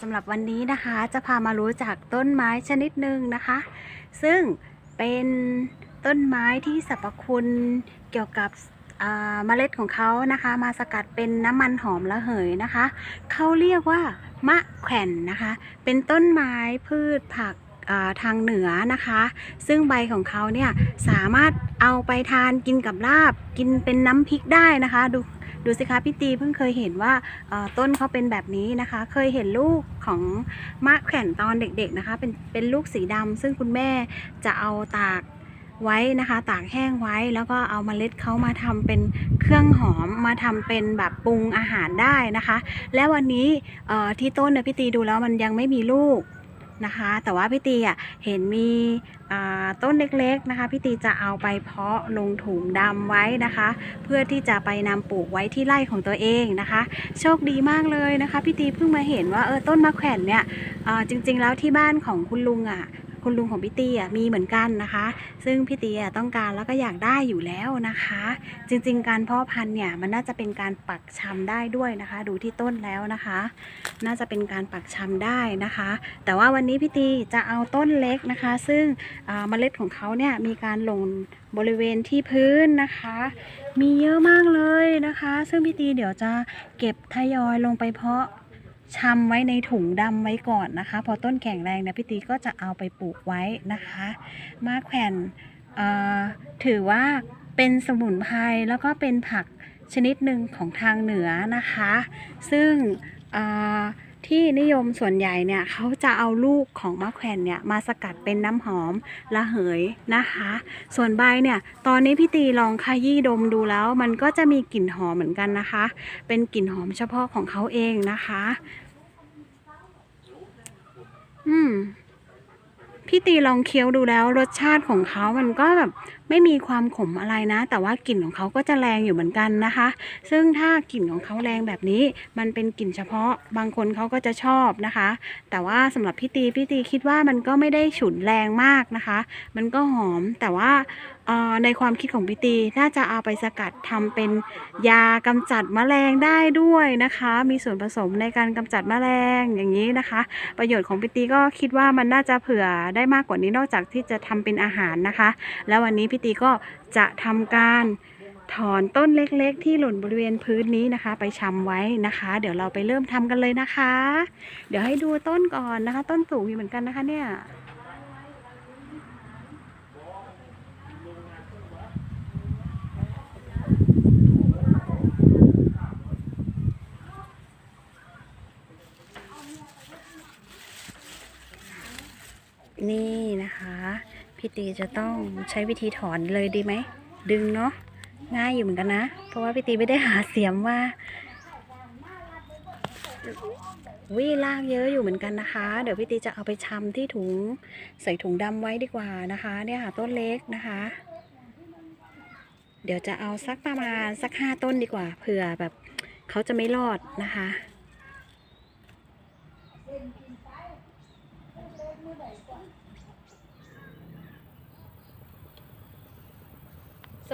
สำหรับวันนี้นะคะจะพามารู้จักต้นไม้ชนิดหนึ่งนะคะ ซึ่งเป็นต้นไม้ที่สรรพคุณเกี่ยวกับเมล็ดของเขานะคะ มาสกัดเป็นน้ำมันหอมระเหยนะคะเขาเรียกว่ามะแขวนนะคะ เป็นต้นไม้พืชผัก ทางเหนือนะคะ ซึ่งใบของเขาเนี่ยสามารถเอาไปทานกินกับลาบ กินเป็นน้ำพริกได้นะคะดูดูสิคะพี่ตีเพิ่งเคยเห็นว่าต้นเขาเป็นแบบนี้นะคะ เคยเห็นลูกของมะแขวนตอนเด็กๆนะคะ เป็นเป็นลูกสีดำซึ่งคุณแม่จะเอาตากไว้นะคะ ตากแห้งไว้แล้วก็เอาเมล็ดเขามาทำเป็นเครื่องหอมมาทำเป็นแบบปรุงอาหารได้นะคะ และวันนี้ที่ต้นเนี่ยพี่ตีดูแล้วมันยังไม่มีลูก นะคะ แต่ว่าพี่ตีอะเห็นมีต้นเล็กๆนะคะพี่ตีจะเอาไปเพาะลงถุงดำไว้นะคะ เพื่อที่จะไปนำปลูกไว้ที่ไร่ของตัวเองนะคะ โชคดีมากเลยนะคะพี่ตีเพิ่งมาเห็นว่าเออต้นมะแขวนเนี่ยจริงๆแล้วที่บ้านของคุณลุงอะ คุณลุงของพี่ตีอะมีเหมือนกันนะคะ ซึ่งพี่ตีอะต้องการแล้วก็อยากได้อยู่แล้วนะคะ จริงๆ การเพาะพันธุ์เนี่ยมันน่าจะเป็นการปักชำได้ด้วยนะคะ ดูที่ต้นแล้วนะคะ น่าจะเป็นการปักชำได้นะคะ แต่ว่าวันนี้พี่ตีจะเอาต้นเล็กนะคะ ซึ่งเมล็ดของเขาเนี่ยมีการหล่นบริเวณที่พื้นนะคะ มีเยอะมากเลยนะคะ ซึ่งพี่ตีเดี๋ยวจะเก็บทยอยลงไปเพาะ ชำไว้ในถุงดำไว้ก่อนนะคะ พอต้นแข็งแรงเนี่ยพี่ตีก็จะเอาไปปลูกไว้นะคะมะแขวนถือว่าเป็นสมุนไพรแล้วก็เป็นผักชนิดหนึ่งของทางเหนือนะคะ ซึ่งที่นิยมส่วนใหญ่เนี่ยเขาจะเอาลูกของมะแขวนเนี่ยมาสกัดเป็นน้ำหอมระเหยนะคะ ส่วนใบเนี่ยตอนนี้พี่ตีลองขยี้ดมดูแล้ว มันก็จะมีกลิ่นหอมเหมือนกันนะคะ เป็นกลิ่นหอมเฉพาะของเขาเองนะคะ อืม พี่ตีลองเคี้ยวดูแล้วรสชาติของเขามันก็แบบไม่มีความขมอะไรนะ แต่ว่ากลิ่นของเขาก็จะแรงอยู่เหมือนกันนะคะ ซึ่งถ้ากลิ่นของเขาแรงแบบนี้ มันเป็นกลิ่นเฉพาะ บางคนเขาก็จะชอบนะคะ แต่ว่าสำหรับพี่ตีพี่ตีคิดว่ามันก็ไม่ได้ฉุนแรงมากนะคะ มันก็หอมแต่ว่า ในความคิดของพี่ตีน่าจะเอาไปสกัดทำเป็นยากำจัดแมลงได้ด้วยนะคะ มีส่วนผสมในการกำจัดแมลงอย่างนี้นะคะ ประโยชน์ของพี่ตีก็คิดว่ามันน่าจะเผื่อได้มากกว่านี้นอกจากที่จะทำเป็นอาหารนะคะ แล้ววันนี้พี่ตีก็จะทำการถอนต้นเล็กๆ ที่หล่นบริเวณพื้นนี้นะคะ ไปชำไว้นะคะ เดี๋ยวเราไปเริ่มทำกันเลยนะคะ เดี๋ยวให้ดูต้นก่อนนะคะ ต้นสูงอยู่เหมือนกันนะคะเนี่ย นี่นะคะ พี่ตีจะต้องใช้วิธีถอนเลยดีไหม ดึงเนาะง่ายอยู่เหมือนกันนะ เพราะว่าพี่ตีไม่ได้หาเสียมว่าวิลากเยอะอยู่เหมือนกันนะคะ เดี๋ยวพี่ตีจะเอาไปชำที่ถุงใส่ถุงดำไว้ดีกว่านะคะ เนี่ยค่ะต้นเล็กนะคะ เดี๋ยวจะเอาสักประมาณสักห้าต้นดีกว่าเผื่อแบบเขาจะไม่รอดนะคะ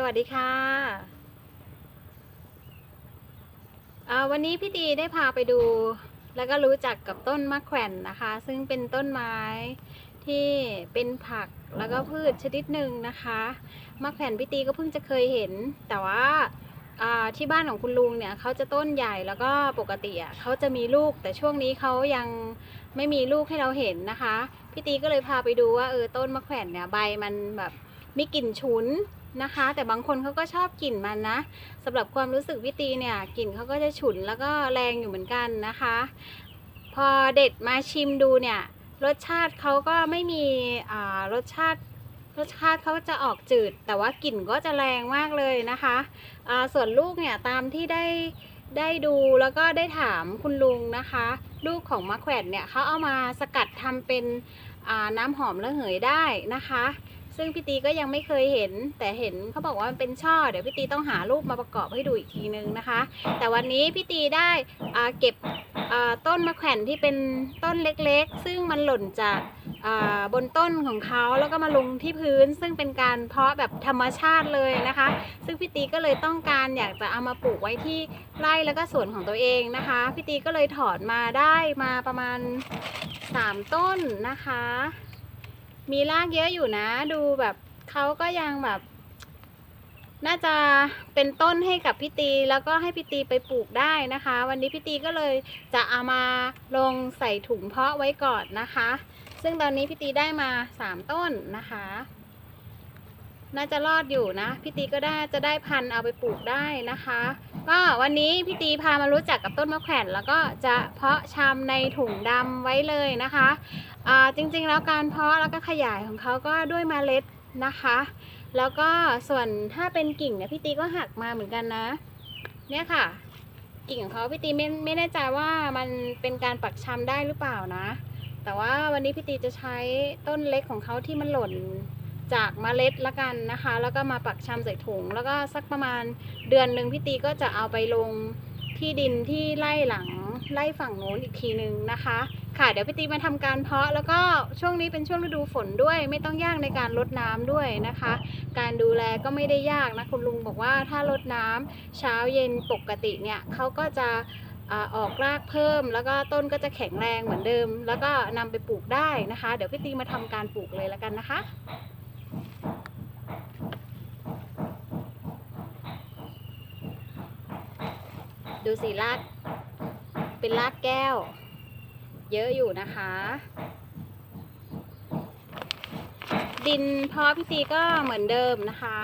สวัสดีค่ะวันนี้พี่ตีได้พาไปดู แล้วก็รู้จักกับต้นมะแขวนนะคะ ซึ่งเป็นต้นไม้ที่เป็นผักแล้วก็พืชชนิดหนึ่งนะคะมะแขวนพี่ตีก็เพิ่งจะเคยเห็น แต่ว่าอ่าที่บ้านของคุณลุงเนี่ยเขาจะต้นใหญ่แล้วก็ปกติอะเขาจะมีลูก แต่ช่วงนี้เขายังไม่มีลูกให้เราเห็นนะคะพี่ตีก็เลยพาไปดูว่าเออต้นมะแขวนเนี่ยใบมันแบบมีกลิ่นฉุน นะคะ แต่บางคนเขาก็ชอบกลิ่นมันนะสำหรับความรู้สึกพี่ตีเนี่ยกลิ่นเขาก็จะฉุนแล้วก็แรงอยู่เหมือนกันนะคะ พอเด็ดมาชิมดูเนี่ยรสชาติเขาก็ไม่มีรสชาติรสชาติเขาจะออกจืด แต่ว่ากลิ่นก็จะแรงมากเลยนะคะส่วนลูกเนี่ยตามที่ได้ได้ดูแล้วก็ได้ถามคุณลุงนะคะ ลูกของมะแขวนเนี่ยเขาเอามาสกัดทำเป็นน้ำหอมระเหยได้นะคะ ซึ่งพี่ตีก็ยังไม่เคยเห็น แต่เห็นเขาบอกว่ามันเป็นช่อ เดี๋ยวพี่ตีต้องหารูปมาประกอบให้ดูอีกทีนึงนะคะ แต่วันนี้พี่ตีได้เก็บต้นมะแขวนที่เป็นต้นเล็กๆ ซึ่งมันหล่นจากบนต้นของเขาแล้วก็มาลงที่พื้น ซึ่งเป็นการเพาะแบบธรรมชาติเลยนะคะ ซึ่งพี่ตีก็เลยต้องการอยากจะเอามาปลูกไว้ที่ไร่แล้วก็สวนของตัวเองนะคะพี่ตีก็เลยถอนมาได้มาประมาณ 3 ต้นนะคะ มีรากเยอะอยู่นะ ดูแบบเขาก็ยังแบบ น่าจะเป็นต้นให้กับพี่ตีแล้วก็ให้พี่ตีไปปลูกได้นะคะ วันนี้พี่ตีก็เลยจะเอามาลงใส่ถุงเพาะไว้ก่อนนะคะ ซึ่งตอนนี้พี่ตีได้มาสามต้นนะคะ น่าจะรอดอยู่นะพี่ตีก็ได้จะได้พันธุ์เอาไปปลูกได้นะคะ ก็วันนี้พี่ตีพามารู้จักกับต้นมะแขวนแล้วก็จะเพาะชำในถุงดำไว้เลยนะคะจริงๆแล้วการเพาะแล้วก็ขยายของเขาก็ด้วยเมล็ดนะคะ แล้วก็ส่วนถ้าเป็นกิ่งเนี่ยพี่ตีก็หักมาเหมือนกันนะ เนี่ยค่ะ กิ่งของเขาพี่ตีไม่ไม่แน่ใจว่ามันเป็นการปักชำได้หรือเปล่านะ แต่ว่าวันนี้พี่ตีจะใช้ต้นเล็กของเขาที่มันหล่น จากเมล็ดละกันนะคะ แล้วก็มาปักชำใส่ถุง แล้วก็สักประมาณเดือนหนึ่งพี่ตีก็จะเอาไปลงที่ดินที่ไล่หลังไล่ฝั่งโน้นอีกทีหนึ่งนะคะ ค่ะเดี๋ยวพี่ตีมาทำการเพาะแล้วก็ช่วงนี้เป็นช่วงฤดูฝนด้วย ไม่ต้องยากในการรดน้ำด้วยนะคะ การดูแลก็ไม่ได้ยากนะคุณลุงบอกว่าถ้ารดน้ำเช้าเย็นปกติเนี่ยเขาก็จะอออกรากเพิ่ม แล้วก็ต้นก็จะแข็งแรงเหมือนเดิม แล้วก็นำไปปลูกได้นะคะ เดี๋ยวพี่ตีมาทำการปลูกเลยแล้วกันนะคะ ดูสิรากเป็นรากแก้ว เยอะอยู่นะคะ ดินเพาะพี่ตีก็เหมือนเดิมนะคะ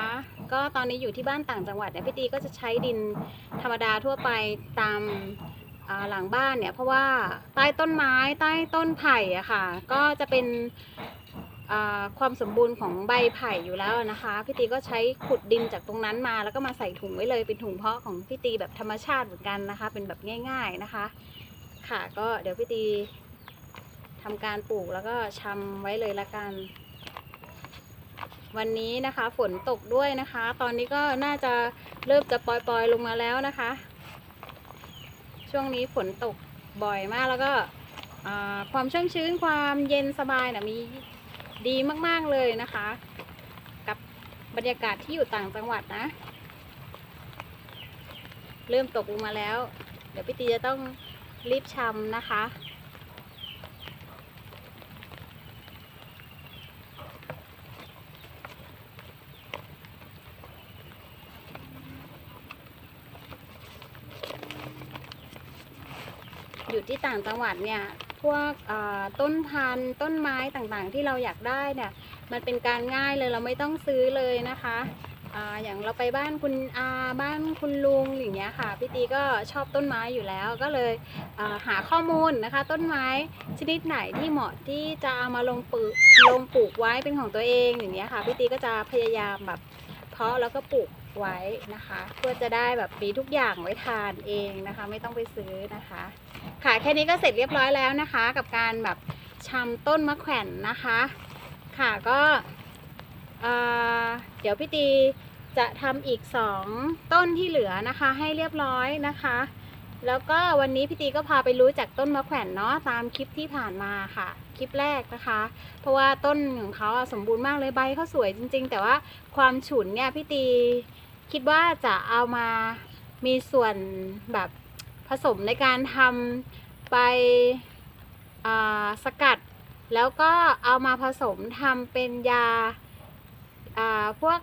ก็ตอนนี้อยู่ที่บ้านต่างจังหวัดเนี่ยพี่ตีก็จะใช้ดินธรรมดาทั่วไปตามหลังบ้านเนี่ยเพราะว่าใต้ต้นไม้ใต้ต้นไผ่อะค่ะ ก็จะเป็น ความสมบูรณ์ของใบไผ่อยู่แล้วนะคะพี่ตีก็ใช้ขุดดินจากตรงนั้นมา แล้วก็มาใส่ถุงไว้เลยเป็นถุงเพาะของพี่ตีแบบธรรมชาติเหมือนกันนะคะ เป็นแบบง่าย ๆนะคะ ค่ะก็เดี๋ยวพี่ตีทำการปลูกแล้วก็ชำไว้เลยละกัน วันนี้นะคะฝนตกด้วยนะคะ ตอนนี้ก็น่าจะเริ่มจะปล่อยๆลงมาแล้วนะคะ ช่วงนี้ฝนตกบ่อยมากแล้วก็ความชุ่มชื้นความเย็นสบายนะมี ดีมากๆเลยนะคะ กับบรรยากาศที่อยู่ต่างจังหวัดนะ เริ่มตกลงมาแล้ว เดี๋ยวพี่ตีจะต้องรีบชำนะคะอยู่ที่ต่างจังหวัดเนี่ย พวกเอ่อต้นพันธุ์ต้นไม้ต่างๆ ที่เราอยากได้เนี่ยมันเป็นการง่ายเลยเราไม่ต้องซื้อเลยนะคะอย่างเราไปบ้านคุณอาบ้านคุณลุงอย่างเงี้ยค่ะพี่ตีก็ชอบต้นไม้อยู่แล้วก็เลยหาข้อมูลนะคะ ต้นไม้ชนิดไหนที่เหมาะที่จะเอามาลงปลูกลงปลูกไว้เป็นของตัวเองอย่างเงี้ยค่ะพี่ตีก็จะพยายามแบบเพาะแล้วก็ปลูก ไว้นะคะ เพื่อจะได้แบบมีทุกอย่างไว้ทานเองนะคะ ไม่ต้องไปซื้อนะคะ ค่ะแค่นี้ก็เสร็จเรียบร้อยแล้วนะคะ กับการแบบชำต้นมะแขวนนะคะ ค่ะก็เอ่อเดี๋ยวพี่ตีจะทำอีกสองต้นที่เหลือนะคะ ให้เรียบร้อยนะคะ แล้วก็วันนี้พี่ตีก็พาไปรู้จักต้นมะแขวนเนาะตามคลิปที่ผ่านมาค่ะ คลิปแรกนะคะ เพราะว่าต้นของเขาสมบูรณ์มากเลยใบเขาสวยจริง ๆ แต่ว่าความฉุนเนี่ยพี่ตี คิดว่าจะเอามามีส่วนแบบผสมในการทำไปสกัด แล้วก็เอามาผสมทำเป็นยาพวก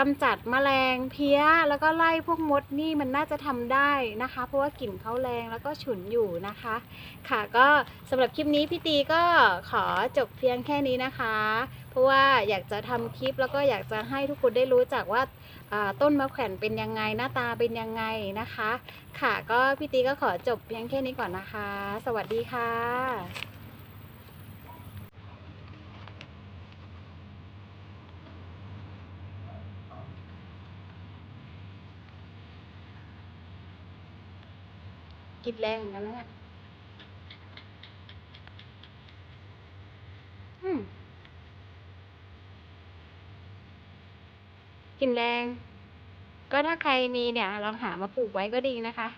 กำจัดแมลงเพี้ย แล้วก็ไล่พวกมดนี่มันน่าจะทำได้นะคะ เพราะว่ากลิ่นเขาแรงแล้วก็ฉุนอยู่นะคะ ค่ะก็สำหรับคลิปนี้พี่ตีก็ขอจบเพียงแค่นี้นะคะ เพราะว่าอยากจะทำคลิปแล้วก็อยากจะให้ทุกคนได้รู้จักว่าอ่าต้นมะแขวนเป็นยังไงหน้าตาเป็นยังไงนะคะ ค่ะก็พี่ตีก็ขอจบเพียงแค่นี้ก่อนนะคะ สวัสดีค่ะ กินแรงเหมือนกันนะเนี่ยกินแรง ก็ถ้าใครมีเนี่ยลองหามาปลูกไว้ก็ดีนะคะ